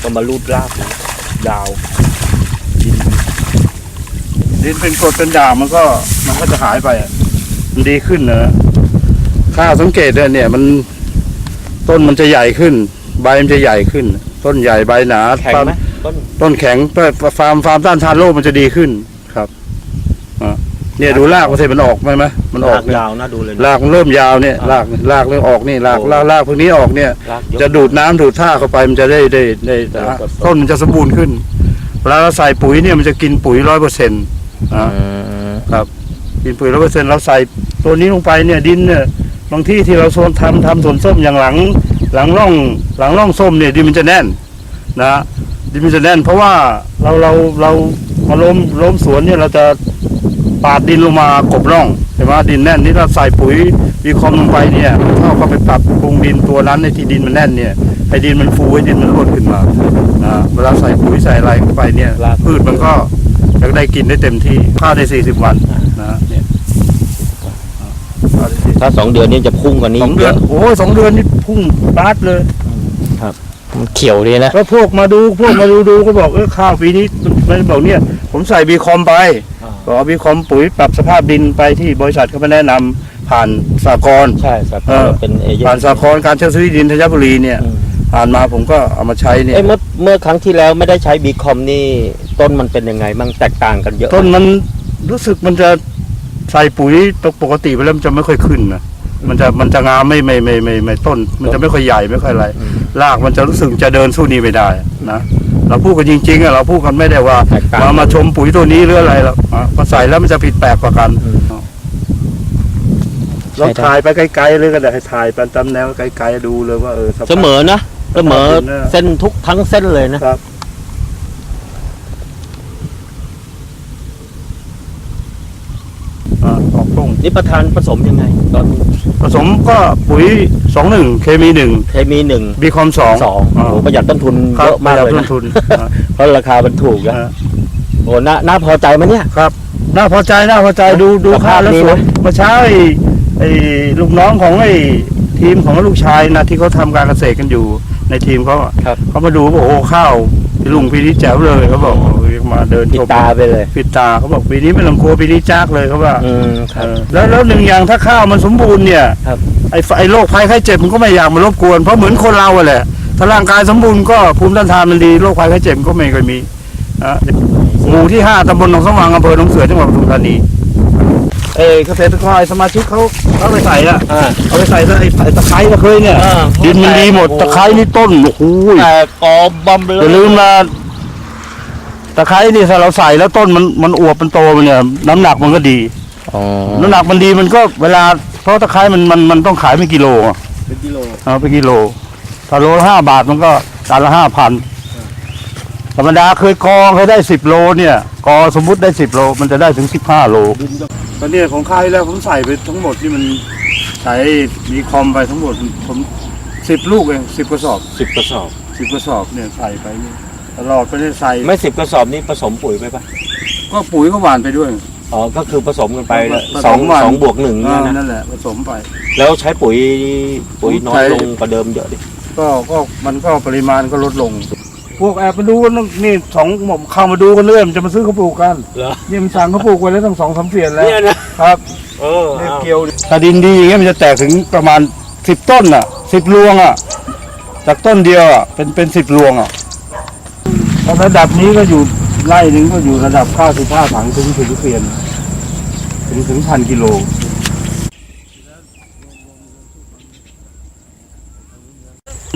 แล้วก็มาลูดรากนะยาวดินเป็นกรดเป็นด่างมันก็มันก็จะหายไปอะมันดีขึ้นนะข้าวสังเกตเลยเนี่ย มันต้นมันจะใหญ่ขึ้น ใบมันจะใหญ่ขึ้น ต้นใหญ่ใบหนาแข็งไหมต้นต้นแข็งเพื่อฟาร์มฟาร์มต้านทานโรคมันจะดีขึ้นครับอะ เนี่ยดูรากมันสิมันออกไหมไหมมันออกรากเนี่ยยาวน่าดูเลยนะรากมันเริ่มยาวเนี่ยอะรากรากเริ่มออกนี่รากโอ้รากรากพวกนี้ออกเนี่ยรากเยอะจะดูดน้ำดูดท่าเข้าไปมันจะได้ได้ได้ได้อะกดต้นมันจะสมบูรณ์ขึ้นเวลาเราใส่ปุ๋ยเนี่ยมันจะกินปุ๋ยร้อยเปอร์เซ็นต์อืมกินปุ๋ยร้อยเปอร์เซ็นต์เราใส่ตัวนี้ลงไปเนี่ยดินเนี่ยบางที่ที่เราโซนทำทำสวนส้มอย่างหลัง หลังร่องหลังร่องส้มเนี่ยดินมันจะแน่นนะดินมันจะแน่น เพราะว่าเราเราเรามาล้มล้มสวนเนี่ยเราจะ ปาดดินลงมากบร่องใช่ไหมดินแน่นนี่เราใส่ปุ๋ยมีคอมลงไปเนี่ยเท่ากับไปปรับปรุงดินตัวนั้นในที่ดินมันแน่นเนี่ยให้ดินมันฟูให้ดินมันร่วนขึ้นมานะเวลาใส่ปุ๋ยใส่อะไรเข้าไปเนี่ยพืชมันก็จะได้กินได้เต็มที่ข้าวได้สี่สิบวันนะเนี่ยข้าวได้40ถ้าสองเดือนนี้จะพุ่งกว่านี้สองเดือนโอ้ยสองเดือนนี่พุ่งบาดเลยมันเขียวดีนะแล้วพวกมาดูพวกมาดูดูก็บอกเออข้าวปีนี้มันบอกเนี่ย ผมใส่บีคอมไป อ่าบอกเอาบีคอมปุ๋ยปรับสภาพดินไปที่บริษัทเขามาแนะนำผ่านสากลใช่ครับเออ เป็นเอเย่นผ่านสากลการเช่าซื้อที่ดินธัญบุรีเนี่ย อืมผ่านมาผมก็เอามาใช้เนี่ย เอ้ยเมื่อเมื่อครั้งที่แล้วไม่ได้ใช้บีคอมนี่ต้นมันเป็นยังไงบ้างแตกต่างกันเยอะต้นมันรู้สึกมันจะใส่ปุ๋ยปกติไปแล้วมันจะไม่ค่อยขึ้นนะมันจะมันจะงามไม่ไม่ไม่ไม่ไม่ต้น มันจะไม่ค่อยใหญ่ไม่ค่อยอะไรอืมรากมันจะรู้สึกจะเดินสู้นี้ไม่ได้นะ เราพูดกันจริงๆอะเราพูดกันไม่ได้ว่าแตกต่าง มามาชมปุ๋ยตัวนี้หรืออะไรหรอกอะพอใส่แล้วมันจะผิดแปลกกว่ากันอืมเราถ่ายไปไกลๆเลยก็ได้ให้ถ่ายไปตามแนวไกลๆดูเลยว่าเออสภาพ เสมอนะเสมอสภาพดินเนี่ยเส้นทุกทั้งเส้นเลยนะ ครับ อะออกตรงนี่ประธานผสมยังไง ตอนผสมก็ปุ๋ยสองหนึ่งเคมีหนึ่งเคมีหนึ่งบีคอมสองสองโอ้โหประหยัดต้นทุนครัเยบอะมากเลยต้นะนทุนอะเพราะราคามันถูกนะอะโอ้น่าน่าพอใจไหมเนี่ย ครับน่าพอใจน่าพอใจดูดูสภาค่าพแล้วดีสวยนะเมื่อเช้าไอ้ไอ้ลูกน้องของไอ้ทีมของลูกชายนะที่เขาทำการเกษตรกันอยู่ในทีมเขาอะครับเขามาดูบอกโอ้ข้าวพี่ ลุงปีนี้แจ๋วเลยเขาบอกโอ้ยมาเดินปิดชมตาไปเลยปิดตาเขาบอกปีนี้ไม่ต้องกลัวปีนี้จ้ากเลยเขาว่าอืมคเอรับ อแล้วแล้วหนึ่งอย่างถ้าข้าวมันสมบูรณ์เนี่ยครับ ไอ้ไอ้โรคภัยไข้เจ็บมันก็ไม่อยากมารบกวนเพราะเหมือนคนเราอะแหละถ้าร่างกายสมบูรณ์ก็ภูมิต้านทานมันดีโรคภัยไข้เจ็บมันก็ไม่เคอยมีอะหมู่ที่ห้าตำบลหนองสว่างอำเภอหนองเสือจังหวัดปทุมธานี เออเกษตรกรสมาชิกเขาเขาไปใส่อะอ่า เอาไปใส่ไอ้ไอ้ตะไคร้ตะเคยเนี่ยอ่า ดินมันดีหมดตะไคร้นี่ต้นโอ้โหแต่กอบอมเลอย่ายลืมนะตะไคร้นี่ถ้าเราใส่แล้วต้นมันมันอวบมันโตมันเนี่ย น้ำหนักมันก็ดี อ๋อน้ำหนักมันดีมันก็เวลาเพราะตะไคร้มันมันมันต้องขายเป็นกิโลอะเป็นกิโล เอาเป็นกิโลถ้าโลละห้าบาทมันก็ตันละห้าพัน ธรรมดาเคยกองเคยได้สิบโลเนี่ยกอสมมุติได้สิบโลมันจะได้ถึงสิบห้าโลตอนนี้ของค่ายแล้วผมใส่ไปทั้งหมดที่มันใส่มีคอมไปทั้งหมดผมสิบลูกเองสิบกระสอบสิบกระสอบสิบกระสอบเนี่ยใส่ไปนี่ตลอดไปเนี่ยใส่ไม่สิบกระสอบนี่ผสมปุ๋ยไปปะก็ปุ๋ยก็หวานไปด้วย อ๋อก็คือผสมกันไปผสมสองหวานสองบวกหนึ่งเนี่ยอ่านะนั่นแหละผสมไป แล้วใช้ปุ๋ยปุ๋ยน้อยใช้ลงกว่าเดิมเยอะดิก็ก็มันก็ปริมาณก็ลดลง พวกแอบมาดูกันนี่สองหม่อมเข้ามาดูกันเรื่อยมันจะมาซื้อข้าวปลูกกันเหรอนี่มันสั่งข้าวปลูกไว้แล้วตั้งสองสามเฟียนแล้วเนี่ยนะครับเออเนี่ยเอาเกี่ยวถ้าดินดีอย่างเงี้ยมันจะแตกถึงประมาณสิบต้นอะสิบรวงอะจากต้นเดียวอะเป็นเป็นสิบรวงอะระดับนี้ก็อยู่ไร่หนึ่งก็อยู่ระดับข้าวสิบห้าถังถึงถึงเฟียนถึงถึงพันกิโล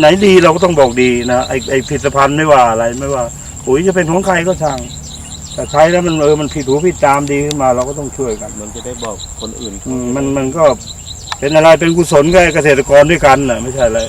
ไหนดีเราก็ต้องบอกดีนะไอไอผลิตภัณฑ์ไม่ว่าอะไรไม่ว่าปุ๋ยจะเป็นของใครก็ช่างแต่ใช้แล้วมันเออมันผิดหูผิดตามดีขึ้นมา เราก็ต้องช่วยกัน มันจะได้บอกคนอื่นอืมมันมันก็เป็นอะไรเป็นกุศลกับเกษตรกรด้วยกันน่ะ ไม่ใช่อะไร